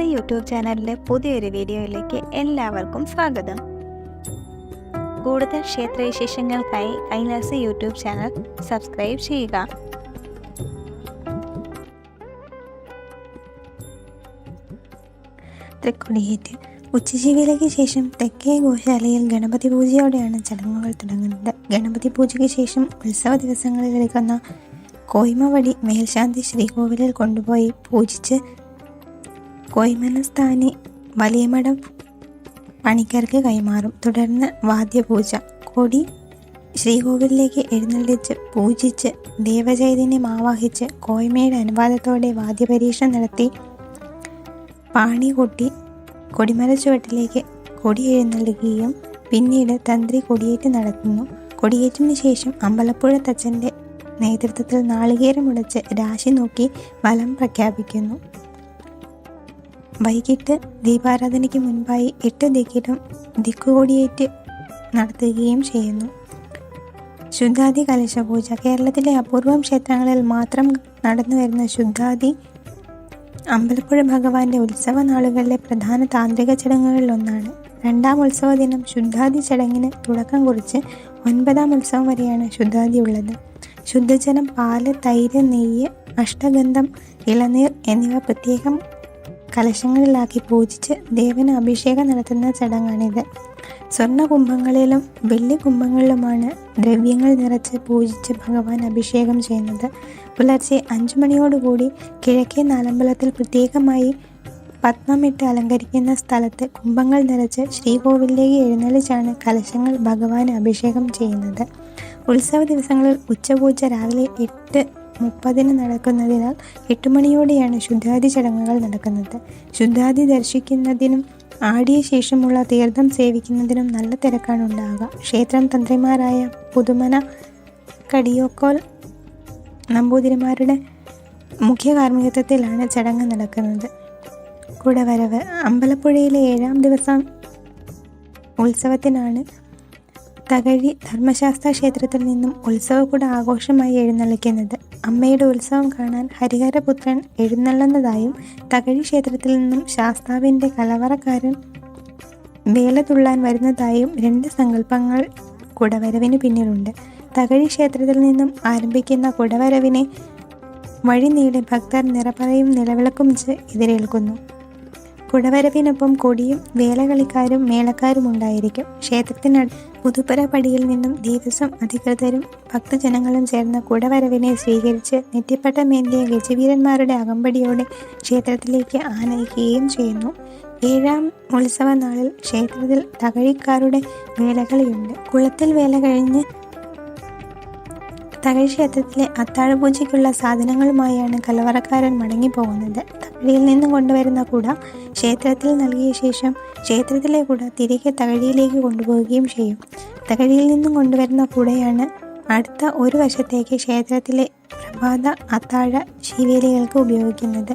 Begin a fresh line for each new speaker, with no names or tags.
Kailasa YouTube ചാനലിലെ പുതിയൊരു വീഡിയോയിലേക്ക് എല്ലാവർക്കും സ്വാഗതം. കൂടുതൽ ക്ഷേത്രവിശേഷങ്ങൾക്കായി കൈലാസ് യൂട്യൂബ് ചാനൽ സബ്സ്ക്രൈബ് ചെയ്യുക.
തൃക്കൊടിയേറ്റ്. ഉച്ചജീവിയിലേക്ക് ശേഷം തെക്കേ ഗോശാലയിൽ ഗണപതി പൂജയോടെയാണ് ചടങ്ങുകൾ തുടങ്ങുന്നത്. ഗണപതി പൂജയ്ക്ക് ശേഷം ഉത്സവ ദിവസങ്ങളിൽ എടുക്കുന്ന കോയ്മവടി മേൽശാന്തി ശ്രീകോവിലിൽ കൊണ്ടുപോയി പൂജിച്ച് കോയ്മനസ്ഥാനി മഠം പണിക്കർക്ക് കൈമാറും. തുടർന്ന് വാദ്യപൂജ. കൊടി ശ്രീകോവിലേക്ക് എഴുന്നള്ളിച്ച് പൂജിച്ച് ദേവചൈതന്യം ആവാഹിച്ച് കോയ്മയുടെ അനുവാദത്തോടെ വാദ്യപരീക്ഷ നടത്തി പാണി കൊട്ടി കൊടിമരച്ചുവട്ടിലേക്ക് കൊടി എഴുന്നള്ളുകയും പിന്നീട് തന്ത്രി കൊടിയേറ്റ് നടത്തുന്നു. കൊടിയേറ്റിന് ശേഷം അമ്പലപ്പുഴ തച്ചന്റെ നേതൃത്വത്തിൽ നാളികേരമുടച്ച് രാശി നോക്കി ഫലം പ്രഖ്യാപിക്കുന്നു. വൈകിട്ട് ദീപാരാധനയ്ക്ക് മുൻപായി എട്ട് ദിക്കിലും ദിക്കുകൊടിയേറ്റ് നടത്തുകയും ചെയ്യുന്നു. ശുദ്ധാദി കലശപൂജ. കേരളത്തിലെ അപൂർവം ക്ഷേത്രങ്ങളിൽ മാത്രം നടന്നു വരുന്ന ശുദ്ധാദി അമ്പലപ്പുഴ ഭഗവാന്റെ ഉത്സവ നാളുകളിലെ പ്രധാന താന്ത്രിക ചടങ്ങുകളിൽ ഒന്നാണ്. രണ്ടാം ഉത്സവ ദിനം ശുദ്ധാദി ചടങ്ങിന് തുടക്കം കുറിച്ച് ഒൻപതാം ഉത്സവം വരെയാണ് ശുദ്ധാദി ഉള്ളത്. ശുദ്ധജലം പാൽ തൈര് നെയ്യ് അഷ്ടഗന്ധം ഇളനീർ എന്നിവ പ്രത്യേകം കലശങ്ങളിലാക്കി പൂജിച്ച് ദേവന് അഭിഷേകം നടത്തുന്ന ചടങ്ങാണിത്. സ്വർണ കുംഭങ്ങളിലും വെള്ളി കുംഭങ്ങളിലുമാണ് ദ്രവ്യങ്ങൾ നിറച്ച് പൂജിച്ച് ഭഗവാൻ അഭിഷേകം ചെയ്യുന്നത്. പുലർച്ചെ അഞ്ചു മണിയോടുകൂടി കിഴക്കേ നാലമ്പലത്തിൽ പ്രത്യേകമായി പത്മമിട്ട് അലങ്കരിക്കുന്ന സ്ഥലത്ത് കുംഭങ്ങൾ നിറച്ച് ശ്രീകോവിലേക്ക് എഴുന്നള്ളിച്ചാണ് കലശങ്ങൾ ഭഗവാൻ അഭിഷേകം ചെയ്യുന്നത്. ഉത്സവ ദിവസങ്ങളിൽ ഉച്ചപൂജ രാവിലെ എട്ട് മുപ്പതിന് നടക്കുന്നതിനാൽ എട്ട് മണിയോടെയാണ് ശുദ്ധാദി ചടങ്ങുകൾ നടക്കുന്നത്. ശുദ്ധാദി ദർശിക്കുന്നതിനും ആടിയ ശേഷമുള്ള തീർത്ഥം സേവിക്കുന്നതിനും നല്ല തിരക്കാണ് ഉണ്ടാവുക. ക്ഷേത്രം തന്ത്രിമാരായ പുതുമന കടിയോക്കോൽ നമ്പൂതിരിമാരുടെ മുഖ്യ കാർമ്മികത്വത്തിലാണ് ചടങ്ങ് നടക്കുന്നത്. കുടവരവ് അമ്പലപ്പുഴയിലെ ഏഴാം ദിവസം ഉത്സവത്തിനാണ് തകഴി ധർമ്മശാസ്ത്ര ക്ഷേത്രത്തിൽ നിന്നും ഉത്സവക്കുട ആഘോഷമായി എഴുന്നള്ളിക്കുന്നത്. അമ്മയുടെ ഉത്സവം കാണാൻ ഹരിഹരപുത്രൻ എഴുന്നള്ളുന്നതായും തകഴി ക്ഷേത്രത്തിൽ നിന്നും ശാസ്താവിന്റെ കലവറക്കാരൻ വേല തുള്ളാൻ വരുന്നതായും രണ്ട് സങ്കല്പങ്ങൾ കുടവരവിന് പിന്നിലുണ്ട്. തകഴി ക്ഷേത്രത്തിൽ നിന്നും ആരംഭിക്കുന്ന കുടവരവിനെ വഴി നീളെ ഭക്തർ നിറപറയും നിലവിളക്കും വെച്ച് എതിരേൽക്കുന്നു കുടവരവിനൊപ്പം കൊടിയും വേലകളിക്കാരും മേളക്കാരും ഉണ്ടായിരിക്കും. ക്ഷേത്രത്തിനട് പുതുപ്പുര പടിയിൽ നിന്നും ദേവസ്വം അധികൃതരും ഭക്തജനങ്ങളും ചേർന്ന് കുടവരവിനെ സ്വീകരിച്ച് നെറ്റിപ്പട്ടമേന്തിയ ഗജവീരന്മാരുടെ അകമ്പടിയോടെ ക്ഷേത്രത്തിലേക്ക് ആനയിക്കുകയും ചെയ്യുന്നു. ഏഴാം ഉത്സവ നാളിൽ ക്ഷേത്രത്തിൽ തകഴിക്കാരുടെ വേലകളിയുണ്ട്. കുളത്തിൽ വേല കഴിഞ്ഞ് തകഴി ക്ഷേത്രത്തിലെ അത്താഴപൂജയ്ക്കുള്ള സാധനങ്ങളുമായാണ് കലവറക്കാരൻ മടങ്ങിപ്പോകുന്നത്. തകഴിയിൽ നിന്നും കൊണ്ടുവരുന്ന കുട ക്ഷേത്രത്തിൽ നൽകിയ ശേഷം ക്ഷേത്രത്തിലെ കുട തിരികെ തകഴിയിലേക്ക് കൊണ്ടുപോവുകയും ചെയ്യും. തകഴിയിൽ നിന്നും കൊണ്ടുവരുന്ന കുടയാണ് അടുത്ത ഒരു വശത്തേക്ക് ക്ഷേത്രത്തിലെ പ്രഭാത അത്താഴ ശീവേലികൾക്ക് ഉപയോഗിക്കുന്നത്.